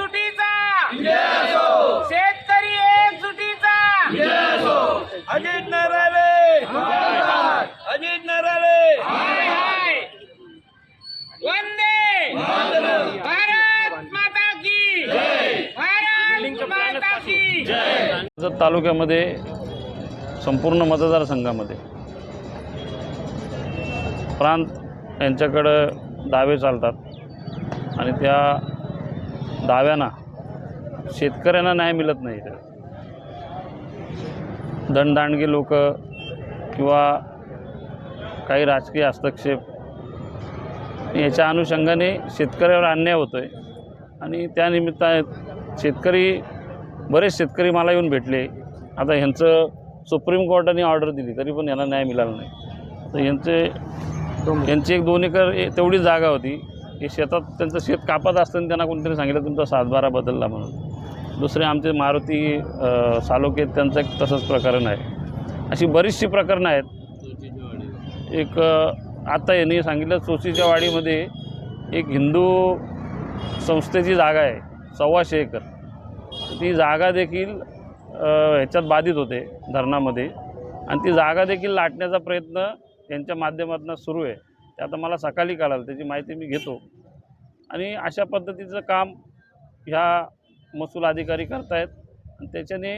एकजुटीचा. शेतकरी एकजुटीचा. अजित नराळे अजित हाय वंदे. भारत माता की. भारत माता की. कर्जत तालुक्यामध्ये संपूर्ण मतदारसंघामध्ये प्रांत यांच्याकडं दावे चालतात. आणि त्या दाव्यांना. शेतकऱ्यांना न्याय मिळत नाही इकडे. दणदांडगे लोक किंवा काही राजकीय हस्तक्षेप याच्या अनुषंगाने शेतकऱ्यावर अन्याय होतो आहे आणि त्यानिमित्ताने शेतकरी बरेच शेतकरी मला येऊन भेटले. आता ह्यांचं सुप्रीम कोर्टाने ऑर्डर दिली तरी पण यांना न्याय मिळाला नाही. तर यांचे यांची एक दोन एकर ए- तेवढी जागा होती. की शेतात त्यांचं शेत कापत असताना त्यांना कोणतरी सांगितलं तुमचा सातबारा बदलला म्हणून. दुसरे आमचे मारुती सालोके त्यांचं एक तसंच प्रकरण आहे. अशी बरीचशी प्रकरणं आहेत. एक आता यांनी सांगितलं चोचीच्या वाडीमध्ये एक हिंदू संस्थेची जागा आहे सव्वाशे एकर. ती जागा देखील ह्याच्यात बाधित होते धरणामध्ये. आणि ती जागा देखील लाटण्याचा प्रयत्न यांच्या माध्यमातून सुरू आहे. ते आता मला सकाळी कळालं त्याची माहिती मी घेतो. आणि अशा पद्धतीचं काम ह्या महसूल अधिकारी करतायत. आणि त्याच्याने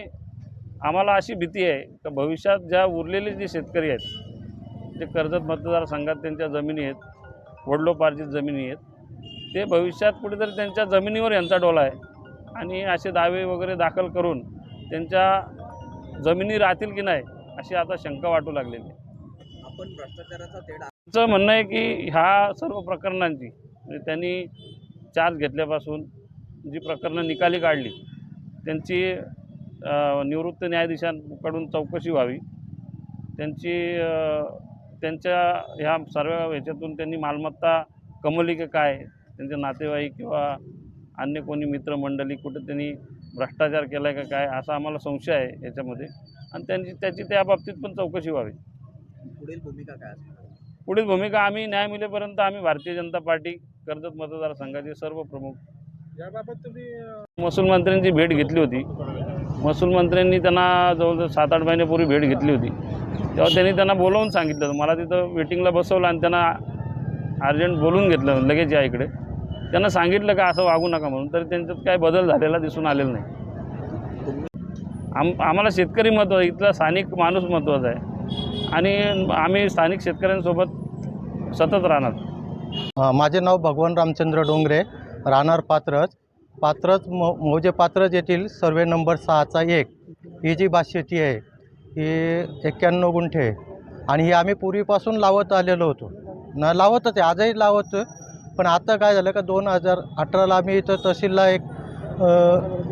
आम्हाला अशी भीती आहे का भविष्यात ज्या उरलेले जे शेतकरी आहेत जे कर्जत मतदारसंघात त्यांच्या जमिनी आहेत वडलोपार्जित जमिनी आहेत ते भविष्यात कुठेतरी त्यांच्या जमिनीवर यांचा डोला आहे. आणि असे दावे वगैरे दाखल करून त्यांच्या जमिनी राहतील की नाही अशी आता शंका वाटू लागलेली आहे. आपण भ्रष्टाचाराचा तेढा चं म्हणणं आहे की ह्या सर्व प्रकरणांची म्हणजे त्यांनी चार्ज घेतल्यापासून जी प्रकरणं निकाली काढली त्यांची निवृत्त न्यायाधीशांकडून चौकशी व्हावी. त्यांची त्यांच्या ह्या सर्व ह्याच्यातून त्यांनी मालमत्ता कमवली की काय त्यांचे नातेवाईक किंवा अन्य कोणी मित्रमंडळी कुठं त्यांनी भ्रष्टाचार केला आहे का काय असा आम्हाला संशय आहे याच्यामध्ये. आणि त्यांची त्याची त्या बाबतीत पण चौकशी व्हावी. पुढील भूमिका काय असणार? पुढील भूमिका आम्ही न्याय मिळेपर्यंत आम्ही भारतीय जनता पार्टी कर्जत मतदारसंघाचे सर्व प्रमुख याबाबत तुम्ही महसूल मंत्र्यांची भेट घेतली होती. महसूल मंत्र्यांनी त्यांना जवळजवळ सात आठ महिन्यापूर्वी भेट घेतली होती. तेव्हा त्यांनी त्यांना बोलवून सांगितलं होतं. मला तिथं वेटिंगला बसवलं आणि त्यांना अर्जंट बोलून घेतलं लगेच या इकडे. त्यांना सांगितलं का असं वागू नका म्हणून तरी त्यांच्यात काय बदल झालेला दिसून आलेला नाही. आम आम्हाला शेतकरी महत्त्वाचा इथला स्थानिक माणूस महत्त्वाचा आहे. आणि आम्ही स्थानिक शेतकऱ्यांसोबत सतत राहणार. माझे नाव भगवान रामचंद्र डोंगरे राहणार पात्रज. पात्रज मो मौजे पात्रज येथील सर्वे नंबर सहाचा एक. ही जी भातशेती आहे ही एक्क्याण्णव गुंठे आहे. आणि ही आम्ही पूर्वीपासून लावत आलेलो होतो. न लावतच आहे आजही लावत. पण आता काय झालं का दोन हजार अठराला आम्ही इथं तहसीलला एक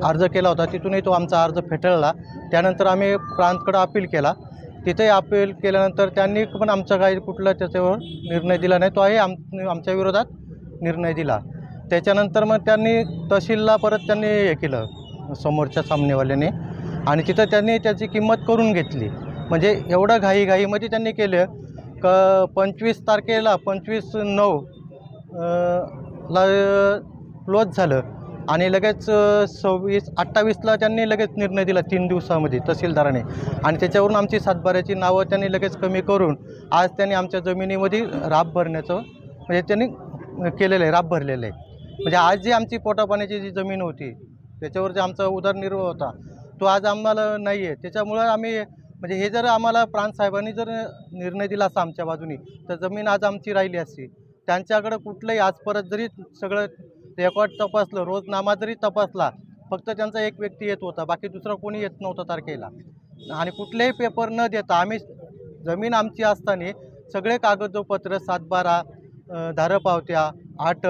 अर्ज केला होता. तिथूनही तो आमचा अर्ज फेटाळला. त्यानंतर आम्ही प्रांतकडं अपील केला. तिथेही अपील केल्यानंतर त्यांनी पण आमचा काही कुठला त्याच्यावर निर्णय दिला नाही. तो आहे आम आमच्या विरोधात निर्णय दिला. त्याच्यानंतर मग त्यांनी तहसीलला परत त्यांनी हे केलं समोरच्या सामनेवाल्याने. आणि तिथं त्यांनी त्याची किंमत करून घेतली. म्हणजे एवढं घाईघाईमध्ये त्यांनी केलं. क पंचवीस तारखेला पंचवीस नऊ ला क्लोज झालं. आणि लगेच सव्वीस अठ्ठावीसला त्यांनी लगेच निर्णय दिला तीन दिवसामध्ये तहसीलदाराने. आणि त्याच्यावरून आमची सातबाऱ्याची नावं त्यांनी लगेच कमी करून आज त्यांनी आमच्या जमिनीमध्ये राब भरण्याचं म्हणजे त्यांनी केलेलं आहे राब भरलेलं आहे. म्हणजे आज जी आमची पोटापाण्याची जी जमीन होती त्याच्यावर जे आमचा उदरनिर्वाह होता तो आज आम्हाला नाही आहे. त्याच्यामुळं आम्ही म्हणजे हे जर आम्हाला प्रांतसाहेबांनी जर निर्णय दिला असा आमच्या बाजूनी तर जमीन आज आमची राहिली असती. त्यांच्याकडं कुठलंही आज परत जरी सगळं रेकॉर्ड तपासलं रोज जरी तपासला फक्त त्यांचा एक व्यक्ती येत होता बाकी दुसरा कोणी येत नव्हतं तारखेला. आणि कुठलेही पेपर न देता आम्ही जमीन आमची असताना सगळे कागदपत्र सातबारा धारपावत्या आठ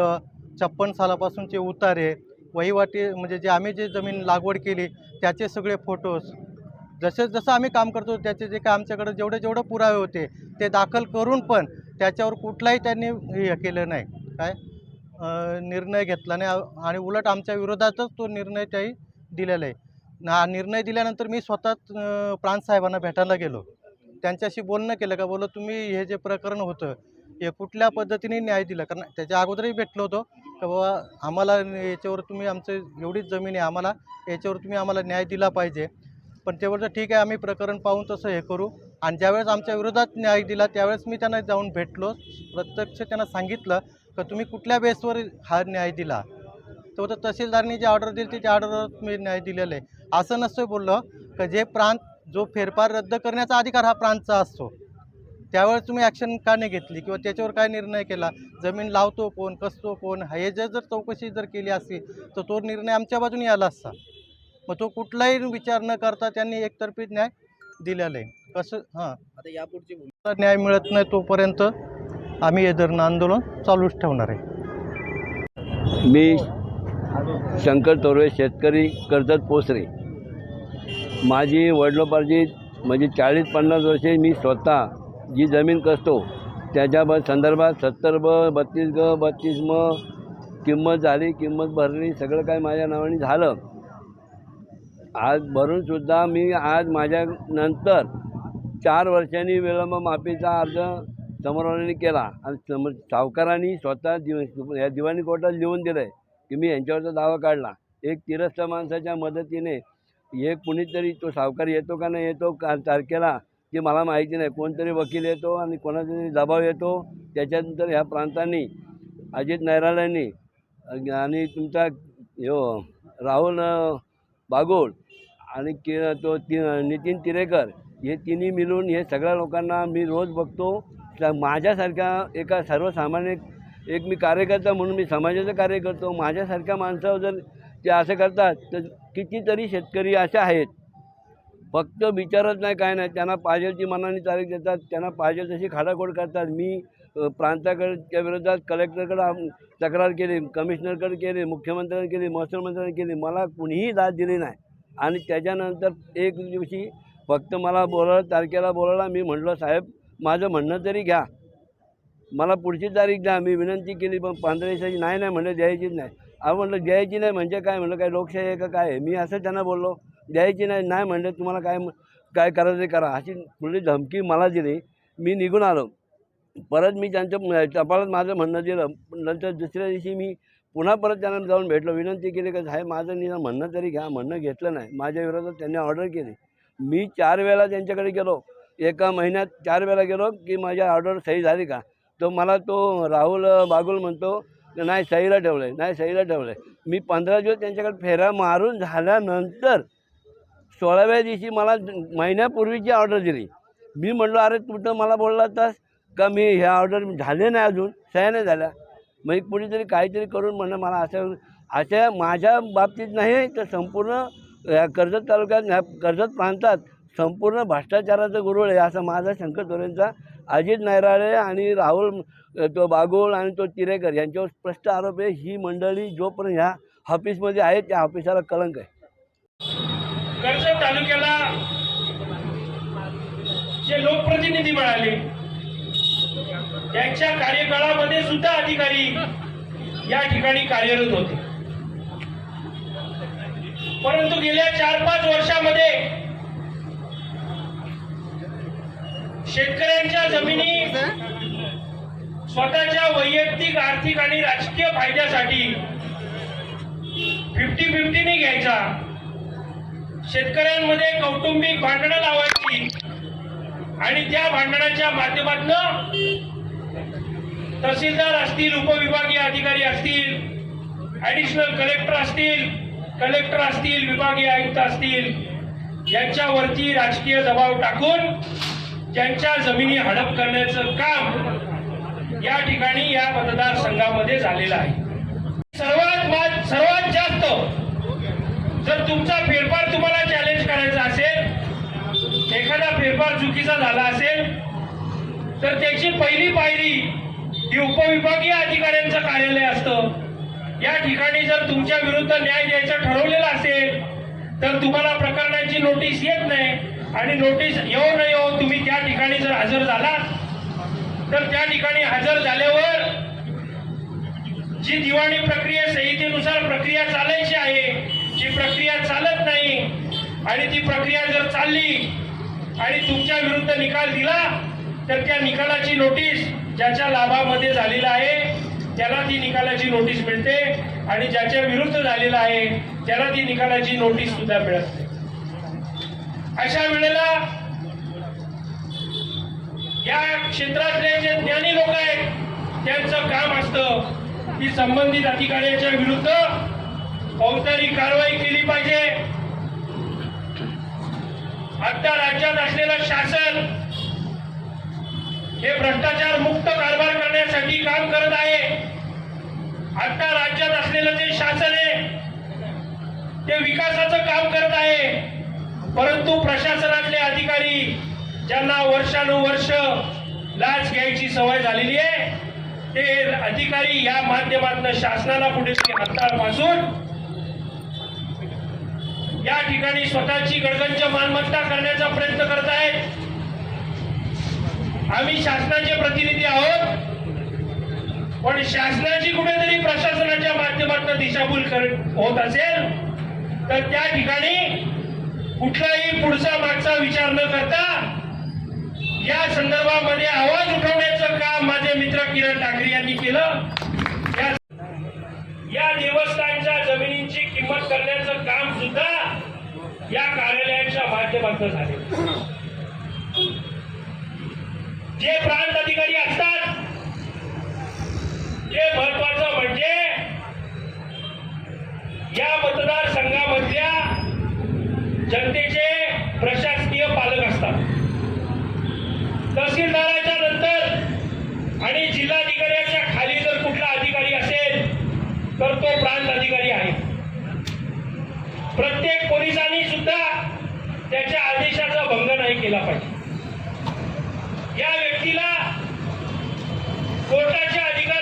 छप्पन सालापासूनचे उतारे वहिवाटी म्हणजे जे आम्ही जे जमीन लागवड केली त्याचे सगळे फोटोज जसे जसं आम्ही काम करतो त्याचे जे काय आमच्याकडे जेवढे जेवढे पुरावे होते ते दाखल करून पण त्याच्यावर कुठलाही त्यांनी हे केलं नाही. काय? निर्णय घेतला नाही आणि उलट आमच्या विरोधातच तो निर्णय त्याही दिलेला आहे. ना निर्णय दिल्यानंतर मी स्वतः प्रांतसाहेबांना भेटायला गेलो. त्यांच्याशी बोलणं केलं का बोलो तुम्ही हे जे प्रकरण होतं हे कुठल्या पद्धतीने न्याय दिला? कारण त्याच्या अगोदरही भेटलो होतो का बाबा आम्हाला याच्यावर तुम्ही आमचं एवढीच जमीन आहे आम्हाला याच्यावर तुम्ही आम्हाला न्याय दिला पाहिजे. पण ते ठीक आहे आम्ही प्रकरण पाहून तसं हे करू. आणि ज्यावेळेस आमच्या विरोधात न्याय दिला त्यावेळेस मी त्यांना जाऊन भेटलो. प्रत्यक्ष त्यांना सांगितलं का तुम्ही कुठल्या बेसवर हा न्याय दिला? तर होतं तहसीलदारनी जी ऑर्डर दिली त्याच्या ऑर्डरवर मी न्याय दिलेला आहे. असं नसतं बोललं का जे प्रांत जो फेरफार रद्द करण्याचा अधिकार हा प्रांतचा असतो त्यावेळेस तुम्ही ॲक्शन का नाही घेतली? किंवा त्याच्यावर काय निर्णय केला? जमीन लावतो कोण कसतो कोण? हे जर जर चौकशी जर केली असती तर तो निर्णय आमच्या बाजूने आला असता. मग तो कुठलाही विचार न करता त्यांनी एकतर्फी न्याय दिलेला आहे. कसं? हां. आता यापुढची न्याय मिळत नाही तोपर्यंत. आम्ही हे धरणं आंदोलन चालूच ठेवणार आहे. मी शंकर तोरवे शेतकरी कर्जत पोसरे. माझी वडिलोपार्जित म्हणजे चाळीस पन्नास वर्षे मी स्वतः जी जमीन कसतो त्याच्या ब संदर्भात सत्तर ब बत्तीस ग बत्तीस म किंमत झाली किंमत भरली सगळं काय माझ्या नावाने झालं. आज भरूनसुद्धा मी आज माझ्या नंतर चार वर्षांनी विलंब माफीचा अर्ज समोरवाल्यांनी केला. आणि सम सावकारांनी स्वतः दिव या दिवाणी कोर्टात लिहून दिलं आहे की मी यांच्यावरचा दावा काढला. एक तिरस्थ माणसाच्या मदतीने एक कुणीतरी तो सावकार येतो का नाही येतो का तारखेला की मला माहिती नाही. कोणतरी वकील येतो आणि कोणाचा तरी दबाव येतो. त्याच्यानंतर ह्या प्रांतांनी अजित नैराळ्यांनी आणि तुमचा यो राहुल अं, बागोल आणि कि तो ति नितीन तिरेकर हे तिन्ही मिळून हे सगळ्या लोकांना मी रोज बघतो. माझ्यासारख्या एका सर्वसामान्य एक मी कार्यकर्ता म्हणून मी समाजाचं कार्य करतो. माझ्यासारख्या माणसावर जर ते असं करतात तर कितीतरी शेतकरी असे आहेत. फक्त विचारत नाही काय नाही. त्यांना पाहिजे ती मनाने तारीख देतात त्यांना पाहिजे तशी खाडाखोड करतात. मी प्रांताकडच्या विरोधात कलेक्टरकडं तक्रार केली कमिशनरकडे केली मुख्यमंत्र्यांनी केली महसूल मंत्र्यांनी केली. मला कुणीही दाद दिली नाही. आणि त्याच्यानंतर एक दिवशी फक्त मला बोलावलं तारखेला बोलावला. मी म्हटलं साहेब माझं म्हणणं तरी घ्या. मला पुढची तारीख द्या मी विनंती केली पण पंधरा दिवसाची नाही नाही म्हणलं द्यायचीच नाही. अहो म्हटलं द्यायची नाही म्हणजे काय? म्हणलं काय लोकशाही आहे का काय आहे? मी असं त्यांना बोललो द्यायची नाही नाही म्हणलं तुम्हाला काय काय करायचं करा. अशी पुढली धमकी मला दिली. मी निघून आलो. परत मी त्यांचं टपालात माझं म्हणणं दिलं. नंतर दुसऱ्या दिवशी मी पुन्हा परत त्यांना जाऊन भेटलो. विनंती केली का साहेब माझं निदान म्हणणं तरी घ्या. म्हणणं घेतलं नाही. माझ्या विरोधात त्यांनी ऑर्डर केली. मी चार वेळा त्यांच्याकडे गेलो. एका महिन्यात चार वेळा गेलो की माझ्या ऑर्डर सही झाली का? तो मला तो राहुल बागुल म्हणतो नाही सहीला ठेवलं आहे नाही सहीला ठेवलं आहे मी पंधरा दिवस त्यांच्याकडे फेऱ्या मारून झाल्यानंतर सोळाव्या दिवशी मला महिन्यापूर्वीची ऑर्डर दिली. मी म्हटलं अरे तू तर मला बोलला तास का मी ह्या ऑर्डर झाले नाही अजून सह्या नाही झाल्या. मग कुणीतरी काहीतरी करून म्हणणं मला असं अशा माझ्या बाबतीत नाही तर संपूर्ण ह्या कर्जत तालुक्यात ह्या कर्जत प्रांतात संपूर्ण भ्रष्टाचाराचं गुरुळ आहे. असं माझा शंकर चोरेंचा अजित नैराळे आणि राहुल तो बागोल आणि तो तिरेकर यांच्यावर स्पष्ट आरोप आहे. ही मंडळी जोपर्यंत ह्या ऑफिसमध्ये आहे त्या ऑफिसाला कलंक आहे. कर्जत तालुक्याला जे लोकप्रतिनिधी मिळाले त्यांच्या कार्यकाळामध्ये सुद्धा अधिकारी या ठिकाणी कार्यरत होते. परंतु गेल्या चार पाच वर्षामध्ये शेतकऱ्यांच्या जमिनी स्वतःच्या वैयक्तिक आर्थिक आणि राजकीय फायद्यासाठी फिफ्टी फिफ्टीने घ्यायचा. शेतकऱ्यांमध्ये कौटुंबिक भांडणं लावायची आणि त्या भांडणाच्या माध्यमातून तहसीलदार असतील उपविभागीय अधिकारी असतील ॲडिशनल कलेक्टर असतील कलेक्टर असतील विभागीय आयुक्त असतील यांच्यावरती राजकीय दबाव टाकून त्यांच्या जमिनी हडप करण्याचं काम या ठिकाणी या मतदारसंघामध्ये झालेलं आहे. सर्वात सर्वात जास्त जर तुमचा फेरफार तुम्हाला चॅलेंज करायचा असेल एखादा फेरफार चुकीचा झाला असेल तर त्याची पहिली पायरी ही उपविभागीय अधिकाऱ्यांचं कार्यालय असतं. या ठिकाणी जर तुमच्या विरुद्ध न्याय द्यायचं ठरवलेलं असेल तर तुम्हाला प्रकरणाची नोटीस येत नाही. आणि नोटीस येऊ न येऊ तुम्ही त्या ठिकाणी जर हजर झाला तर त्या ठिकाणी हजर झाल्यावर जी दिवाणी प्रक्रिया संहितेनुसार प्रक्रिया चालायची आहे जी प्रक्रिया चालत नाही आणि ती प्रक्रिया जर चालली आणि तुमच्या विरुद्ध निकाल दिला तर त्या निकालाची नोटीस ज्याच्या लाभामध्ये झालेला आहे त्याला ती निकालाची नोटीस मिळते. आणि ज्याच्या विरुद्ध झालेला आहे त्याला ती निकालाची नोटीस सुद्धा मिळत नाही. अशा वेळेला या क्षेत्रातले जे ज्ञानी लोक आहेत त्यांचं काम असतं की संबंधित अधिकाऱ्याच्या विरुद्ध फौजदारी कारवाई केली पाहिजे. आता राज्यात असलेलं शासन हे भ्रष्टाचार मुक्त कारभार करण्यासाठी काम करत आहे. आता राज्यात असलेलं जे शासन आहे ते विकासाचं काम करत आहे. परंतु प्रशासनातले अधिकारी ज्यांना वर्षानुवर्ष लाच घ्यायची सवय झालेली आहे ते अधिकारी या माध्यमातून शासनाला कुठेतरी हाताळपासून या ठिकाणी स्वतःची गडगंज मालमत्ता करण्याचा प्रयत्न करत आहेत आम्ही शासनाचे प्रतिनिधी आहोत पण शासनाची कुठेतरी प्रशासनाच्या माध्यमातून दिशाभूल कर होत असेल तर त्या ठिकाणी कुठलाही पुढचा मागचा विचार न करता या संदर्भामध्ये आवाज उठवण्याचं काम माझे मित्र किरण ठाकरे यांनी केलं. या देवस्थानच्या जमिनींची किंमत करण्याचं काम सुद्धा या कार्यालयाच्या माध्यमातून झाले. जे प्रांत अधिकारी असतात ते महत्वाचं म्हणजे या मतदारसंघामधल्या जनतेचे प्रशासकीय पालक असतात. तहसीलदाराच्या नंतर आणि जिल्हाधिकाऱ्याच्या खाली जर कुठला अधिकारी असेल तर तो प्रांत अधिकारी आहे. प्रत्येक पोलिसांनी सुद्धा त्याच्या आदेशाचा भंग नाही केला पाहिजे. या व्यक्तीला कोर्टाच्या अधिकार